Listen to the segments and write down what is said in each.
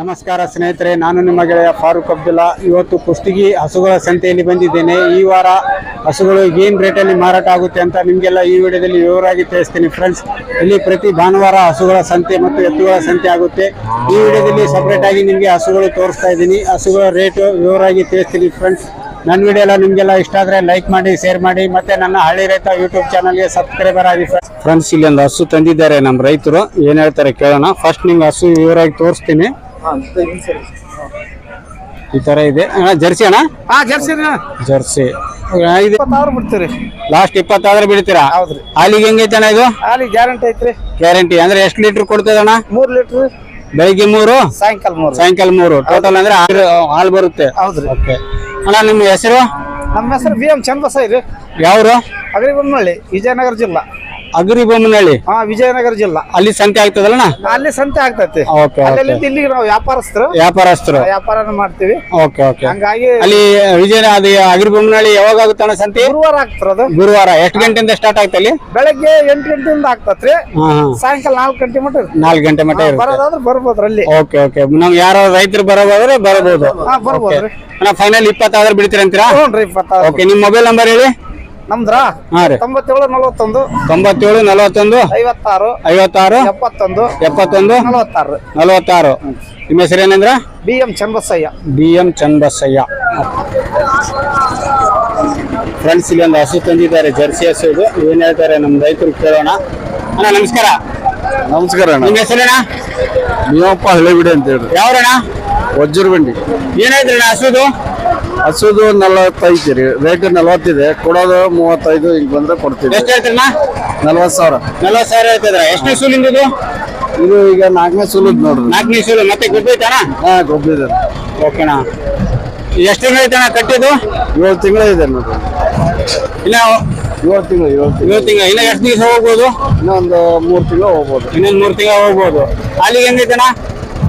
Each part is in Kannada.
ನಮಸ್ಕಾರ ಸ್ನೇಹಿತರೆ, ನಾನು ನಿಮ್ಮ ಗೆಳೆಯ ಫಾರೂಕ್ ಅಬ್ದುಲ್ಲಾ. ಇವತ್ತು ಕುಷ್ಟಗಿ ಹಸುಗಳ ಸಂತೆಯಲ್ಲಿ ಬಂದಿದ್ದೇನೆ. ಈ ವಾರ ಹಸುಗಳು ಏನು ರೇಟಲ್ಲಿ ಮಾರಾಟ ಆಗುತ್ತೆ ಅಂತ ನಿಮಗೆಲ್ಲ ಈ ವಿಡಿಯೋದಲ್ಲಿ ವಿವರವಾಗಿ ತಿಳಿಸ್ತೀನಿ ಫ್ರೆಂಡ್ಸ್ ಇಲ್ಲಿ ಪ್ರತಿ ಭಾನುವಾರ ಹಸುಗಳ ಸಂತೆ ಮತ್ತು ಎತ್ತುಗಳ ಸಂತೆ ಆಗುತ್ತೆ. ಈ ವಿಡಿಯೋದಲ್ಲಿ ಸಪ್ರೇಟ್ ಆಗಿ ನಿಮಗೆ ಹಸುಗಳು ತೋರಿಸ್ತಾ ಇದ್ದೀನಿ. ಹಸುಗಳ ರೇಟು ವಿವರವಾಗಿ ತಿಳಿಸ್ತೀನಿ ಫ್ರೆಂಡ್ಸ್ ನನ್ನ ವಿಡಿಯೋ ಎಲ್ಲ ನಿಮಗೆಲ್ಲ ಇಷ್ಟ ಆದರೆ ಲೈಕ್ ಮಾಡಿ ಶೇರ್ ಮಾಡಿ, ಮತ್ತೆ ನನ್ನ ಹಳ್ಳಿ ರೈತ ಯೂಟ್ಯೂಬ್ ಚಾನಲ್ಗೆ ಸಬ್ಸ್ಕ್ರೈಬರ್ ಆಗಿ ಫ್ರೆಂಡ್ಸ್ ಇಲ್ಲಿ ಒಂದು ಹಸು ತಂದಿದ್ದಾರೆ ನಮ್ಮ ರೈತರು. ಏನು ಹೇಳ್ತಾರೆ ಕೇಳೋಣ. ಫಸ್ಟ್ ನಿಮ್ಗೆ ಹಸು ವಿವರವಾಗಿ ತೋರಿಸ್ತೀನಿ. ಈ ತರ ಇದೆ. ಅಣ್ಣ ಜರ್ಸಿ ಅಣ್ಣ? ಹಾ ಜರ್ಸಿ ಜರ್ಸಿ. ಇದು ಇಪ್ಪತ್ತಾರು ಬಿಡ್ತೀರಿ. ಲಾಸ್ಟ್ ಇಪ್ಪತ್ತಾದ್ರೆ ಬಿಡ್ತೀರಾ? ಹೌದ್ರಿ. ಹಾಲಿಗೆ ಹೆಂಗೈತೆ ಅಣ್ಣ ಇದು? ಹಾಲಿಗೆ ಗ್ಯಾರಂಟಿ ಐತ್ರಿ. ಗ್ಯಾರಂಟಿ. ಅಂದ್ರೆ ಎಷ್ಟು ಲೀಟರ್ ಕೊಡ್ತದಣ್ಣ ಮೂರ್ ಲೀಟರ್ ಬೆಳಿಗ್ಗೆ ಮೂರು? ಸಾಯಂಕಾಲ ಮೂರು. ಸಾಯಂಕಾಲ ಮೂರು. ಟೋಟಲ್ ಅಂದ್ರೆ ಹಾಲು ಬರುತ್ತೆ. ಹೌದ್ರಿ. ಓಕೆ ಅಣ್ಣ ನಿಮ್ಮ ಹೆಸರು? ನಮ್ಮ ಹೆಸರು ಬಿ ಎಂ ಚಂದ್ರಸಾಯಿ ರೀ. ಯಾವ್ರು? ಅಗ್ರಿಬೊಮ್ಮನಹಳ್ಳಿ ವಿಜಯನಗರ ಜಿಲ್ಲಾ. ಅಗ್ರಿ ಬೊಮ್ಮನಹಳ್ಳಿ ಹಾ ವಿಜಯನಗರ ಜಿಲ್ಲಾ. ಅಲ್ಲಿ ಸಂತೆ ಆಗ್ತದಲ್ಲ ಅಲ್ಲಿ ಸಂತೆ ಆಗ್ತೈತಿ. ಓಕೆ ಇಲ್ಲಿಗೆ ನಾವು ವ್ಯಾಪಾರಸ್ಥರು. ವ್ಯಾಪಾರಸ್ಥರು. ವ್ಯಾಪಾರನ ಮಾಡ್ತೀವಿ. Okay okay. ಹಂಗಾಗಿ ಅಲ್ಲಿ ವಿಜಯ ಅದು ಅಗ್ರಿ ಬೊಮ್ಮನಹಳ್ಳಿ ಯಾವಾಗ ಆಗುತ್ತೆ ಅಣ್ಣ ಸಂತೆ? ಗುರುವಾರ ಆಗ್ತದ ಅದು. ಗುರುವಾರ. ಎಷ್ಟು ಗಂಟೆಯಿಂದ ಸ್ಟಾರ್ಟ್ ಆಗುತ್ತೆ ಅಲ್ಲಿ? ಬೆಳಗ್ಗೆ ಎಂಟು ಗಂಟೆಯಿಂದ ಆಗ್ತತ್ರಿ. ಸಾಯಂಕಾಲ ನಾಲ್ಕು ಗಂಟೆ ಮಟ್ಟ ನಾಲ್ಕು ಗಂಟೆ ಮಟ್ಟ ಇರುತ್ತೆ. ಬರೋದಾದ್ರೆ ಬರ್ಬೋದ್ರಿ ಅಲ್ಲಿ ಓಕೆ ಓಕೆ. ನಮ್ ಯಾರು ರೈತರು ಬರೋದಾದ್ರೆ ಬರಬಹುದು. ಅಣ್ಣ ಫೈನಲ್ ಇಪ್ಪತ್ತಾದ್ರೆ ಬಿಡ್ತೀರಂತೀರಾ? ಹ್ಞೂ ಇಪ್ಪತ್ತಾರು ಓಕೆ ನಿಮ್ಮ ಮೊಬೈಲ್ ನಂಬರ್ ಹೇಳಿ? ನಮ್ದ್ರ? ಹಾ ರೀ. ತೊಂಬತ್ತೇಳು ನಲವತ್ತೊಂದು. ತೊಂಬತ್ತೇಳು ನಲವತ್ತೊಂದು. ಐವತ್ತಾರು. ಐವತ್ತಾರು. ಎಪ್ಪತ್ತೊಂದು. ಎಪ್ಪತ್ತೊಂದು. ನಲವತ್ತಾರು. ನಲವತ್ತಾರು. ನಿಮ್ಮ ಹೆಸರು ಏನಂದ್ರ? B M Channabasayya B M Chandasayya friends ಇಲ್ಲಿ ಒಂದು ಹಸು ತಂದಿದ್ದಾರೆ. ಜರ್ಸಿ ಹಸು ಇದು. ಏನ್ ಹೇಳ್ತಾರೆ ನಮ್ಮ ರೈತರು ಕೇಳೋಣ. ಅಣ್ಣ ನಮಸ್ಕಾರ. ನಮಸ್ಕಾರ ಅಣ್ಣ. ನಿಮ್ಮ ಹೆಸರೇನ ನೀವಪ್ಪ ಬಿಡಿ ಅಂತ ಹೇಳಿ. ಯಾವ್ರಣ್ಣ? ವಜ್ರ ಬಂಡಿ ಏನಾಯ್ತ್ರಣ್ಣ ಹಸುದು? ಹಸುದು ನಲವತ್ತೈದು ರೀ. ರೇಟ್ ನಲವತ್ತಿದೆ. ಕೊಡೋದು ಮೂವತ್ತೈದು ಹಿಂಗ್ ಬಂದ್ರೆ ಕೊಡ್ತೀವಿ. ಎಷ್ಟು ಹೇಳ್ತೀರಣ್ಣ ನಲ್ವತ್ತು ಸಾವಿರ. ನಲ್ವತ್ತು ಸಾವಿರ ಹೇಳ್ತಿದ್ರ ಎಷ್ಟು ಸೂಲಿಂದ ಇದು ಇದು ಈಗ ನಾಲ್ಕನೇ ಸುಲದ್ ನೋಡ್ರಿ. ನಾಲ್ಕನೇ ಸೂಲು. ಮತ್ತೆ ಗೊಬ್ಬೈತಣ್ಣ ಹಾ ಗೊಬ್ಬಿದೆ ಓಕೆನಾ ಎಷ್ಟು ತಿಂಗಳು ಐತಣ್ಣ ಕಟ್ಟಿದ್ದು? ಏಳು ತಿಂಗಳ ಇದೆ ನೋಡ್ರಿ. ಇನ್ನ ಏಳು ತಿಂಗಳು ಏಳು ತಿಂಗಳು. ಏಳು ತಿಂಗಳು. ಇನ್ನ ಎಷ್ಟು ದಿವಸ ಹೋಗ್ಬೋದು? ಇನ್ನೊಂದು ಮೂರು ತಿಂಗಳು ಹೋಗ್ಬೋದು. ಇನ್ನೊಂದು ಮೂರು ತಿಂಗಳು ಹೋಗ್ಬೋದು. ಅಲ್ಲಿಗೆ ಹೆಂಗೈತಣ್ಣ?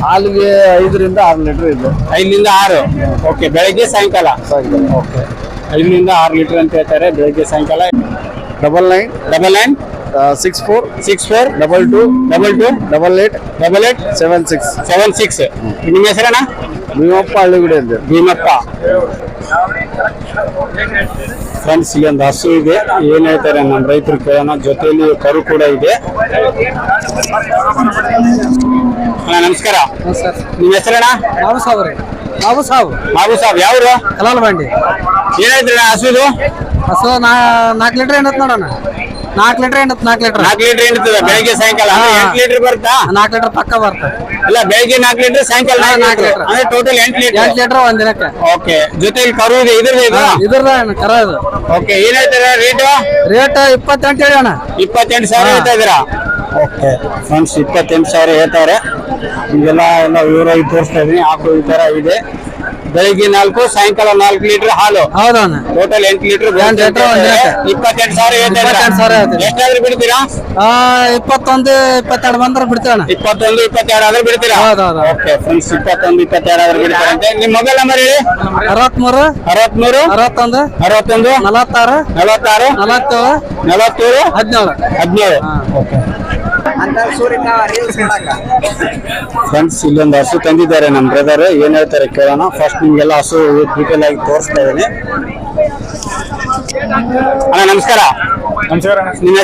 ಹಾಲಿಗೆ ಐದರಿಂದ ಆರು ಲೀಟರ್ ಇದೆ. ಐದರಿಂದ ಆರು? ಓಕೆ ಬೆಳಗ್ಗೆ ಸಾಯಂಕಾಲ? ಓಕೆ ಐದರಿಂದ ಆರು ಲೀಟರ್ ಅಂತ ಹೇಳ್ತಾರೆ ಬೆಳಗ್ಗೆ ಸಾಯಂಕಾಲ. Double nine double nine six four six four double two double two double eight double eight seven six seven six ನಿಮ್ಮ ಹೆಸರಣ್ಣ? ಭೀಮಪ್ಪ ಹಳ್ಳಿಗುಡಿ ಅಂತ. ಭೀಮಪ್ಪ. ಫ್ರೆಂಡ್ಸ್ ಇಲ್ಲೊಂದು ಒಂದು ಹಸು ಇದೆ. ಏನ್ ಹೇಳ್ತಾರೆ ನಮ್ಮ ರೈತರು ಕೇಳೋಣ. ಜೊತೆಯಲ್ಲಿ ಕರು ಕೂಡ ಇದೆ. ಅಣ್ಣ ನಮಸ್ಕಾರ. ನಿಮ್ಮ ಹೆಸರಣ್ಣ? ಬಾಬು ಸಾಬ್ ರೀ. ಬಾಬು ಸಾಬ್ ಬಾಬು ಸಾಬ್ ಯಾವ್ರು? ಕಲಾಲ್ ಬಂಡಿ. ಏನಾಯ್ತ್ರಣ್ಣ ಹಸುದು ಹಸು ನಾಲ್ಕು ಲೀಟರ್ ಏನತ್ ನೋಡೋಣ ನಾಲ್ಕು ಲೀಟರ್ ಏನತ್ ನಾಲ್ಕು ಲೀಟರ್. ನಾಲ್ಕು ಲೀಟರ್ ಹಿಂಡ್ತದ ಬೆಳಗ್ಗೆ ಸಾಯಂಕಾಲ. ಎಂಟು ಲೀಟರ್ ಬರುತ್ತಾ? ನಾಲ್ಕು ಲೀಟರ್ ಪಕ್ಕ ಬರ್ತದೆ ಅಲ್ಲ ಬೆಳಗ್ಗೆ ನಾಲ್ಕು ಲೀಟರ್ ಸಾಯಂಕಾಲ ನಾಲ್ಕು ಲೀಟರ್. ಅಂದ್ರೆ ಟೋಟಲ್ ಎಂಟು ಲೀಟರ್. ಎಂಟು ಲೀಟರ್ ಒಂದ್ ದಿನಕ್ಕೆ. ಓಕೆ. ಜೊತೆಗೆ ಕರು ಇದೆ ಇದ್ರದ್ದು ಇದು ಇದ್ರದ ಕರ ಇದು. ಓಕೆ ಏನ್ ರೇಟು ರೇಟು ರೇಟ್ ಇಪ್ಪತ್ತೆಂಟು ಹೇಳಿ ಅಣ್ಣ. ಇಪ್ಪತ್ತೆಂಟು ಸಾವಿರ. ಹೇಳ್ತಾ ಇದ್ದೀರಾ? ಓಕೆ. ಫ್ರೆಂಡ್ಸ್ ಇಪ್ಪತ್ತೆಂಟು ಸಾವಿರ ಹೇಳ್ತಾರೆ. ಇದೆಲ್ಲ ಎಲ್ಲ ವಿವರವಾಗಿ ತೋರಿಸ್ತಾ ಇದೀನಿ ಹಾಕು ಈ ತರ ಇದೆ. ಬೆಳಿಗ್ಗೆ ನಾಲ್ಕು ಸಾಯಂಕಾಲ ನಾಲ್ಕು ಲೀಟರ್ ಹಾಲು. ಹೌದಣ್ಣ ಟೋಟಲ್ ಎಂಟು ಲೀಟರ್. ಇಪ್ಪತ್ತೆಂಟು ಸಾವಿರ ಎಷ್ಟಾದ್ರೂ ಬಿಡ್ತೀರಾ? ಇಪ್ಪತ್ತೊಂದು ಇಪ್ಪತ್ತೆರಡು ಬಂದ್ರೆ ಬಿಡ್ತೀವಿ ಅಣ್ಣ ಇಪ್ಪತ್ತೊಂದು ಇಪ್ಪತ್ತೆರಡು ಆದ್ರೆ ಬಿಡ್ತೀರಾ? ಹೌದು, ಹೌದು. ಓಕೆ ಫ್ರೆಂಡ್ಸ್ ಇಪ್ಪತ್ತೊಂದು ಇಪ್ಪತ್ತೆರಡು ಆದ್ರೆ ಬಿಡ್ತಾರಂತೆ ನಿಮ್ಮ ಮೊಬೈಲ್ ನಂಬರ್ ಹೇಳಿ. ಅರವತ್ಮೂರು ಅರವತ್ಮೂರು ಅರವತ್ತೊಂದು ಅರವತ್ತೊಂದು ನಲವತ್ತಾರು ನಲವತ್ತಾರು ನಲವತ್ತೇಳು ನಲವತ್ತೇಳು ಹದಿನೇಳು. ಹದಿನೇಳು. ಫ್ರೆಂಡ್ಸ್ ಇಲ್ಲೊಂದು ಹಸು ತಂದಿದ್ದಾರೆ ನಮ್ಮ ಬ್ರದರ್ ಏನ್ ಹೇಳ್ತಾರೆ ಕೇಳೋಣ. ಫಸ್ಟ್ ನಿಮ್ಗೆಲ್ಲ ಹಸು ಡೀಟೇಲ್ ಆಗಿ ತೋರಿಸ್ತಾ ಇದ್ದೀನಿ. ಅಣ್ಣ ನಮಸ್ಕಾರ. ನಮಸ್ಕಾರ ನಿಮ್ಮ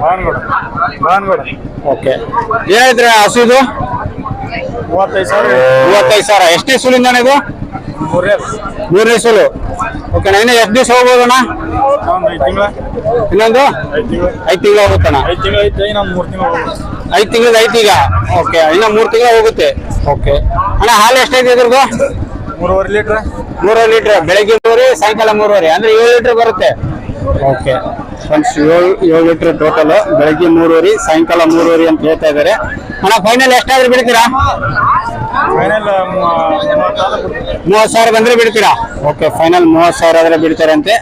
ಭಾವನಗೌಡ. ಭಾವನಗೌಡ. ಓಕೆ ಏನ್ ಹಸು ಇದು? ಮೂವತ್ತೈದು ಸಾವಿರ. ಮೂವತ್ತೈದು ಸಾವಿರ. ಎಷ್ಟನೇ ಸುಲಿಂದ ಇದು? ಮೂರೇ ಮೂರನೇ ಸುಲು. ಓಕೆ ಇನ್ನು ಎಷ್ಟು ದಿವಸ ಹೋಗ್ಬೋದಣ್ಣ? ಇನ್ನೊಂದು? ಐದು ತಿಂಗಳು. ಹೋಗುತ್ತಣ್ಣ? ಐದು ತಿಂಗಳು ಐದು ಈಗ? ಓಕೆ ಇನ್ನು ಮೂರು ತಿಂಗಳು ಹೋಗುತ್ತೆ. ಓಕೆ. ಅಣ್ಣ ಹಾಲು ಎಷ್ಟೈತೆ ಇದ್ರದ್ದು? ಮೂರುವರೆ ಲೀಟ್ರ್. ಮೂರುವರೆ ಲೀಟ್ರ್. ಬೆಳಗ್ಗೆ ಮೂರುವರೆ ಸಾಯಂಕಾಲ ಮೂರುವರೆ. ಅಂದ್ರೆ ಏಳು ಲೀಟ್ರ್ ಬರುತ್ತೆ. ಓಕೆ. ಫ್ರೆಂಡ್ಸ್ ಏಳು ಏಳು ಲೀಟ್ರ್ ಟೋಟಲ್. ಬೆಳಗ್ಗೆ ಮೂರುವರೆ ಸಾಯಂಕಾಲ ಮೂರುವರೆ ಅಂತ ಹೇಳ್ತಾ ಇದ್ದಾರೆ. ಅಣ್ಣ ಫೈನಲ್ ಎಷ್ಟಾದ್ರೂ ಬಿಡ್ತೀರಾ? ಫೈನಲ್ ಮೂವತ್ತು ಸಾವಿರ ಬಂದ್ರೆ ಬಿಡ್ತೀರಾ? ಓಕೆ ಫೈನಲ್ ಮೂವತ್ತು ಸಾವಿರ ಆದ್ರೆ ಬಿಡ್ತಾರಂತೆ.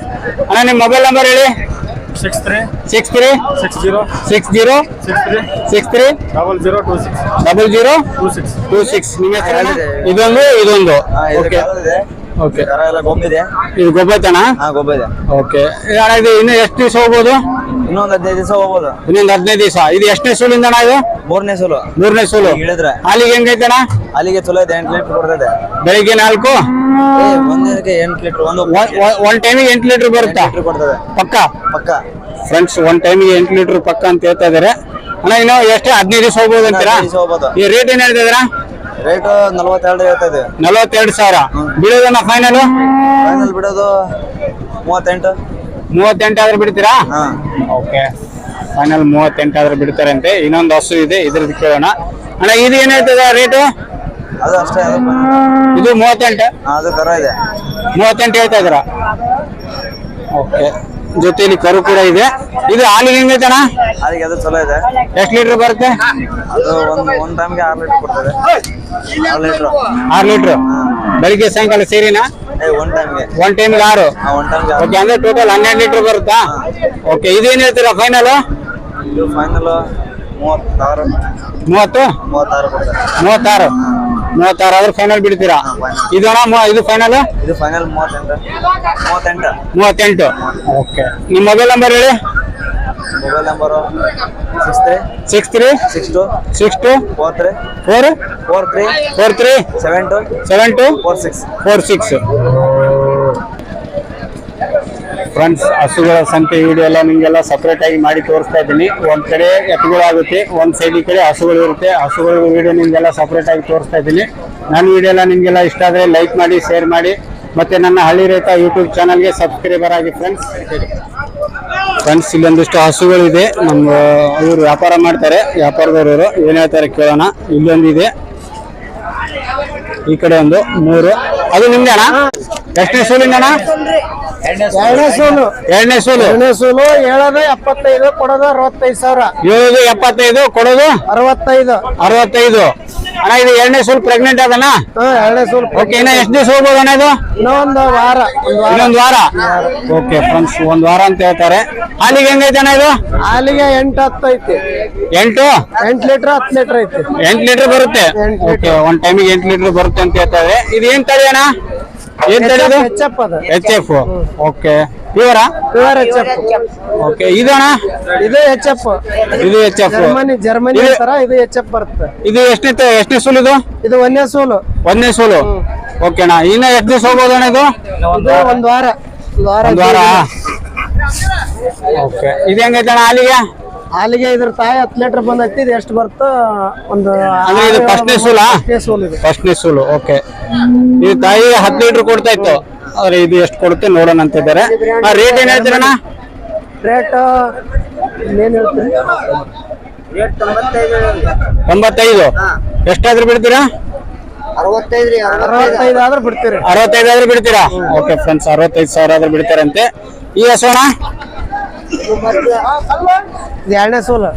ಅಣ್ಣ ನಿಮ್ಮ ಮೊಬೈಲ್ ನಂಬರ್ ಹೇಳಿ. Six three six three six zero six zero six three six three double zero two six double zero two six two six ನಿಮ್ಮ ಹೆಸರು ಇದೊಂದು ಇದೊಂದು. ಓಕೆ ಓಕೆ ಇದು. ಗೊಬ್ಬೈತಣ್ಣ ಹಾ ಗೊಬ್ಬ ಇದೆ. ಓಕೆ ಅಣ್ಣ ಇದು ಇನ್ನು ಎಷ್ಟು ದಿವಸ ಹೋಗ್ಬೋದು? ಇನ್ನೊಂದ್ ಹದಿನೈದು ದಿವಸ ಹೋಗ್ಬೋದು. ಇನ್ನೊಂದು ಹದಿನೈದು ದಿವಸ. ಇದು ಎಷ್ಟನೇ ಸೂಲಿಂದ ಅಣ್ಣ ಇದು? ಮೂರನೇ ಸೂಲು. ಮೂರನೇ ಸೂಲು. ಹೇಳಿದ್ರೆ. ಹಾಲಿಗೆ ಹೆಂಗೈತಣ್ಣ? ಅಲ್ಲಿಗೆ ಚಲೋ ಇದೆ ಎಂಟು ಲೀಟರ್ ಕೊಡ್ತದೆ ಬೆಳಿಗ್ಗೆ ನಾಲ್ಕು? ಏ, ಒಂದಿನಕ್ಕೆ ಎಂಟು ಲೀಟರ್ ಒಂದು ಒನ್ ಟೈಮಿಗೆ ಎಂಟು ಲೀಟರ್ ಬರುತ್ತೆ? ಲೀಟರ್ ಕೊಡ್ತದೆ ಪಕ್ಕ? ಪಕ್ಕ. ಫ್ರೆಂಡ್ಸ್ ಒನ್ ಟೈಮಿಗೆ ಎಂಟು ಲೀಟರ್ ಪಕ್ಕ ಅಂತ ಹೇಳ್ತಾ ಇದಾರೆ. ಅಣ್ಣ ಇನ್ನು ಎಷ್ಟು? ಹದಿನೈದು ದಿವಸ ಹೋಗ್ಬೋದು ಅಂತೀರಾ? ಹದಿನೈದು ದಿವಸ ಹೋಗ್ಬೋದು. ಈ ರೇಟ್ ಏನ್ ಹೇಳ್ತಿದ್ದೀರಾ ರೇಟ್ ನಲ್ವತ್ತೆರಡು ಹೇಳ್ತಾ ಇದೆ. ನಲವತ್ತೆರಡು ಸಾವಿರ. ಬೀಳೋದನ್ನ ಫೈನಲ್ ಫೈನಲ್ ಬಿಡೋದು ಮೂವತ್ತೆಂಟು. ಮೂವತ್ತೆಂಟು ಆದ್ರೆ ಬಿಡ್ತೀರಾ? ಹಾ. ಓಕೆ. ಫೈನಲ್ ಮೂವತ್ತೆಂಟು ಆದ್ರೆ ಬಿಡ್ತಾರಂತೆ. ಇನ್ನೊಂದು ಹಸು ಇದೆ ಇದ್ರದ್ದು ಕೇಳೋಣ. ಅಣ್ಣ ಇದು ಏನಾಯ್ತದ ರೇಟು ಅದು ಅಷ್ಟೇ ಇದು ಮೂವತ್ತೆಂಟು? ಹಾ, ಅದು ಇದೆ. ಮೂವತ್ತೆಂಟು ಹೇಳ್ತಾ ಇದ್ದೀರಾ? ಓಕೆ. ಜೊತೆಯಲ್ಲಿ ಕರು ಕೂಡ ಇದೆ. ಇದು ಹಾಲಿಗೆ ಹೆಂಗೈತೆ ಅಣ್ಣ ಅದಕ್ಕೆ ಅದು ಚಲೋ ಇದೆ. ಎಷ್ಟು ಲೀಟರ್ ಬರುತ್ತೆ? ಅದು ಒಂದು ಒಂದು ಟೈಮ್ಗೆ ಆರು ಲೀಟರ್ ಕೊಡ್ತದೆ. ಆರು ಲೀಟ್ರು. ಆರು ಲೀಟರ್? ಬೆಳಿಗ್ಗೆ ಸಾಯಂಕಾಲ ಸೇರಿನಾ? ಒನ್ ಟೈಮ್ಗೆ ಆರು? ಓಕೆ ಅಂದ್ರೆ ಟೋಟಲ್ ಹನ್ನೆರಡು ಲೀಟರ್ ಬರುತ್ತಾ? ಓಕೆ ಇದೇನು ಹೇಳ್ತೀರಾ ಫೈನಲ್ ಇದು ಫೈನಲ್ ಮೂವತ್ತಾರು. ಮೂವತ್ತು? ಮೂವತ್ತಾರು ಮೂವತ್ತಾರು. ಮೂವತ್ತಾರು ಆದ್ರೆ ಫೈನಲ್ ಬಿಡ್ತೀರಾ? ಇದು ಇದು ಫೈನಲ್ ಇದು ಫೈನಲ್ ಮೂವತ್ತೆಂಟು. ಮೂವತ್ತೆಂಟು. ಓಕೆ ನಿಮ್ಮ ಮೊಬೈಲ್ ನಂಬರ್ ಹೇಳಿ? Mobile number six three six three six two six two four three four four three four three seven two seven two four six four six friends ಹಸುಗಳ ಸಂತೆ ವಿಡಿಯೋ ಎಲ್ಲ ನಿಮಗೆಲ್ಲ ಸಪ್ರೇಟಾಗಿ ಮಾಡಿ ತೋರಿಸ್ತಾ ಇದ್ದೀನಿ. ಒಂದು ಕಡೆ ಎತ್ತುಗಳಾಗುತ್ತೆ ಒಂದು ಸೈಡ್ ಈ ಕಡೆ ಹಸುಗಳು ಇರುತ್ತೆ. ಹಸುಗಳ ವಿಡಿಯೋ ನಿಮಗೆಲ್ಲ ಸಪ್ರೇಟಾಗಿ ತೋರಿಸ್ತಾ ಇದ್ದೀನಿ. ನನ್ನ ವಿಡಿಯೋ ಎಲ್ಲ ನಿಮಗೆಲ್ಲ ಇಷ್ಟ ಆದರೆ ಲೈಕ್ ಮಾಡಿ ಶೇರ್ ಮಾಡಿ. ಮತ್ತೆ ನನ್ನ ಹಳ್ಳಿ ರೈತ ಯೂಟ್ಯೂಬ್ ಚಾನಲ್ಗೆ ಸಬ್ಸ್ಕ್ರೈಬರ್ ಆಗಿ ಫ್ರೆಂಡ್ಸ್ ಫ್ರೆಂಡ್ಸ್ ಇಲ್ಲೊಂದಿಷ್ಟು ಹಸುಗಳಿದೆ. ನಮ್ಮ ಇವರು ವ್ಯಾಪಾರ ಮಾಡ್ತಾರೆ. ವ್ಯಾಪಾರದವರು ಇವರು. ಏನ್ ಹೇಳ್ತಾರೆ ಕೇಳೋಣ. ಇಲ್ಲೊಂದಿದೆ. ಈ ಕಡೆ ಒಂದು ಮೂರು. ಅದು ನಿಮ್ದೆ ಅಣ್ಣ? ಎಷ್ಟನೇ ಸೂಲಿಂದ ಅಣ್ಣ? ಎರಡನೇ ಸೋಲು. ಎರಡನೇ ಸೂಲು. ಎರಡನೇ ಸೋಲು ಹೇಳೋದು ಎಪ್ಪತ್ತೈದು ಕೊಡೋದು ಅರವತ್ತೈದು ಸಾವಿರ. ಹೇಳೋದು ಎಪ್ಪತ್ತೈದು ಕೊಡೋದು ಅರವತ್ತೈದು. ಅರವತ್ತೈದು. ಅಣ್ಣ ಇದು ಎರಡನೇ ಸೂಲ್ ಪ್ರೆಗ್ನೆಂಟ್ ಅದಣ್ಣ? ಎರಡನೇ ಸೂಲ್ ಓಕೆ ಇನ್ನ ಎಷ್ಟು ದಿವಸ ಹೋಗ್ಬೋದು ಅಣ್ಣ ಇದು? ಇನ್ನೊಂದು ವಾರ. ಇನ್ನೊಂದು ವಾರ? ಓಕೆ ಫ್ರೆಂಡ್ಸ್ ಒಂದ್ ವಾರ ಅಂತ ಹೇಳ್ತಾರೆ. ಹಾಲಿಗೆ ಹೆಂಗೈತೆ ಅಣ್ಣ ಇದು? ಹಾಲಿಗೆ ಎಂಟು ಹತ್ತು ಐತಿ. ಎಂಟು? ಎಂಟು ಲೀಟರ್ ಹತ್ತು ಲೀಟರ್ ಐತಿ. ಎಂಟು ಲೀಟರ್ ಬರುತ್ತೆ? ಓಕೆ ಒಂದ್ ಟೈಮಿಗೆ ಎಂಟು ಲೀಟರ್ ಬರುತ್ತೆ ಅಂತ ಹೇಳ್ತಾರೆ. ಇದು ಏನ್ ತಳಿ ಅಣ್ಣ? ಏನ್ ತಳಿ ಇದು ಹೆಚ್ಚಪ್ಪ ಅದು. H F okay. ಇವರ? ಪ್ಯೂರ್ ಎಚ್ ಓಕೆ ಇದು ಅಣ್ಣ? ಇದು ಎಚ್ ಎಫ್ ಇದು ಎಚ್ ಎಫ್ ಜರ್ಮನಿ ಜರ್ಮನಿ ಇದು- ಅಂತಾರ ಇದು ಎಚ್ ಎಫ್ ಬರುತ್ತೆ. ಇದು ಎಷ್ಟನೇ ಎಷ್ಟನೇ ಸೂಲ್ ಇದು? ಇದು ಒಂದೇ ಸೋಲು. ಒಂದನೇ ಸೂಲು. ಓಕೆ ಅಣ್ಣ ಇನ್ನ ಎಷ್ಟು ದಿವಸ ಹೋಗ್ಬೋದು ಅಣ್ಣ ಇದು? ಇದು ಒಂದ್ ವಾರ. ಒಂದ್ ವಾರ ಒಂದ್ ವಾರ? ಓಕೆ. ಇದು ಹೆಂಗೈತೆ ಅಣ್ಣ ಹಾಲಿಗೆ? ಹಾಲಿಗೆ ಇದ್ರ ತಾಯಿ ಹತ್ತು ಲೀಟರ್ ಬಂದೈತಿ ಇದು ಎಷ್ಟು ಬರುತ್ತೋ ಒಂದು ಅಂದ್ರೆ ಇದು ಫಸ್ಟ್ನೇ ಸೂಲಾ? ಫಸ್ಟ್ನೇ ಸೋಲು ಇದು. ಫಸ್ಟ್ನೇ ಸೂಲು ಓಕೆ. ಈ ತಾಯಿ ಹತ್ತು ಲೀಟರ್ ಕೊಡ್ತಾ ಇತ್ತು. ಆದ್ರೆ ಇದು ಎಷ್ಟು ಕೊಡುತ್ತೆ ನೋಡೋಣ ಅಂತ ಇದ್ದಾರೆ. ರೇಟ್ ಏನ್ ಹೇಳ್ತೀರಣ್ಣ? ರೇಟ್ ಏನ್ ಹೇಳ್ತೀರಿ? ತೊಂಬತ್ತೈದು ಎಷ್ಟಾದ್ರೂ ಬಿಡ್ತೀರಾ? ಅರವತ್ತೈದು ಅರವತ್ತೈದು. ಆದ್ರೆ ಬಿಡ್ತೀರಿ. ಅರವತ್ತೈದು ಆದ್ರೂ ಬಿಡ್ತೀರಾ? ಓಕೆ ಫ್ರೆಂಡ್ಸ್ ಅರವತ್ತೈದು ಸಾವಿರ ಆದ್ರೂ ಬಿಡ್ತಾರಂತೆ. ಈ ಹಸೋಣ ಎರಡನೇ ಸೋಲು.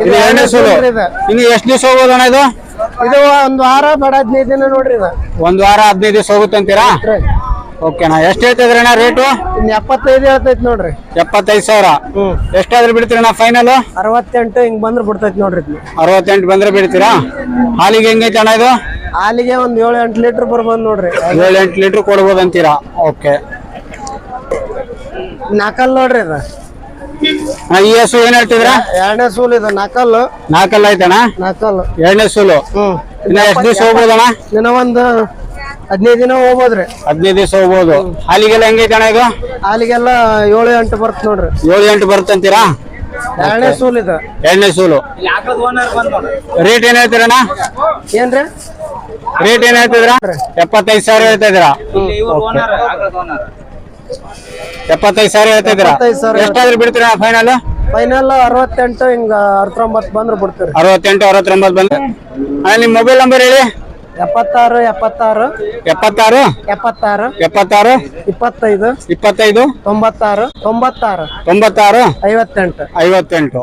ಇದು ಎರಡನೇ ಸೂಲು. ಇದು ಇನ್ನು ಎಷ್ಟು ದಿವಸ ಹೋಗೋದು ಅಣ್ಣ ಇದು? ಇದು ಒಂದು ವಾರ ಬೇಡ ಹದಿನೈದು ದಿನ ನೋಡ್ರಿ ಇದು. ಒಂದ್ ವಾರ ಹದಿನೈದು ದಿವಸ ಹೋಗುತ್ತೆ ಅಂತೀರಾ? ಓಕೆ ಅಣ್ಣ. ಎಷ್ಟು ಹೇಳ್ತಿದ್ರಣ್ಣ ರೇಟು ಇನ್ನು ಎಪ್ಪತ್ತೈದು ಹೇಳ್ತೈತಿ ನೋಡ್ರಿ. ಎಪ್ಪತ್ತೈದು ಸಾವಿರ. ಹ್ಮ್. ಎಷ್ಟಾದ್ರೂ ಬಿಡ್ತೀರಣ್ಣ ಫೈನಲ್ ಅರವತ್ತೆಂಟು ಹಿಂಗ್ ಬಂದ್ರೆ ಬಿಡ್ತೈತಿ ನೋಡ್ರಿ ಇದು ಅರವತ್ತೆಂಟು ಬಂದ್ರೆ ಬಿಡ್ತೀರಾ? ಹಾಲಿಗೆ ಹೆಂಗೈತೆ ಅಣ್ಣ ಇದು? ಹಾಲಿಗೆ ಒಂದ್ ಏಳು ಎಂಟು ಲೀಟರ್ ಬರ್ಬೋದು ನೋಡ್ರಿ. ಏಳು ಎಂಟು ಲೀಟರ್ ಕೊಡ್ಬೋದು ಅಂತೀರಾ ಓಕೆ ನಾಕಲ್ ನೋಡ್ರಿ ಅದು. ಈ ಹಸು ಏನ್ ಹೇಳ್ತಿದ್ರ? ಎರಡನೇ ಸೂಲ್ ಇದು ನಾಕಲ್ ನಾಕಲ್ ಐತಣ್ಣ ನಾಕಲ್ ಎರಡನೇ ಸೂಲು? ಹ್ಮ್. ಇನ್ನ ಎಷ್ಟು ದಿವಸ ಹೋಗ್ಬೋದಣ್ಣ? ದಿನ ಒಂದು ಹದಿನೈದು ದಿನ ಹೋಗ್ಬೋದ್ರಿ ಹದಿನೈದು ದಿವಸ ಹೋಗ್ಬೋದು. ಹಾಲಿಗೆಲ್ಲ ಹೆಂಗೈತೆ ಅಣ್ಣ ಇದು? ಹಾಲಿಗೆಲ್ಲ ಏಳು ಎಂಟು ಬರ್ತ ನೋಡ್ರಿ. ಏಳು ಎಂಟು ಬರುತ್ತಂತೀರಾ ಎರಡನೇ ಸೂಲ್ ಇದು. ಎರಡನೇ ಸೂಲು. ರೇಟ್ ಏನ್ ಹೇಳ್ತೀರಣ್ಣ? ಏನ್ರಿ? ರೇಟ್ ಏನ್ ಹೇಳ್ತಿದ್ರ? ಎಪ್ಪತ್ತೈದು ಸಾವಿರ ಹೇಳ್ತಾ ಇದ್ದೀರಾ? ಎಪ್ಪತ್ತೈದು ಸಾವಿರ ಹೇಳ್ತಾ ಇದ್ದೀರಾ. ಎಷ್ಟಾದ್ರೂ ಬಿಡ್ತೀರಾ ಫೈನಲ್ ಫೈನಲ್ ಅರವತ್ತೆಂಟು ಹಿಂಗ ಅರವತ್ತೊಂಬತ್ತು ಬಂದ್ರು ಬಿಡ್ತೀರಿ. ಅರವತ್ತೆಂಟು ಅರವತ್ತೊಂಬತ್ತು ಬಂದ್ರೆ? ಅಣ್ಣ ನಿಮ್ಮ ಮೊಬೈಲ್ ನಂಬರ್ ಹೇಳಿ. ಎಪ್ಪತ್ತಾರು ಎಪ್ಪತ್ತಾರು. ಎಪ್ಪತ್ತಾರು? ಎಪ್ಪತ್ತಾರು. ಎಪ್ಪತ್ತಾರು? ಇಪ್ಪತ್ತೈದು. ಇಪ್ಪತ್ತೈದು? ತೊಂಬತ್ತಾರು. ತೊಂಬತ್ತಾರು. ತೊಂಬತ್ತಾರು? ಐವತ್ತೆಂಟು. ಐವತ್ತೆಂಟು.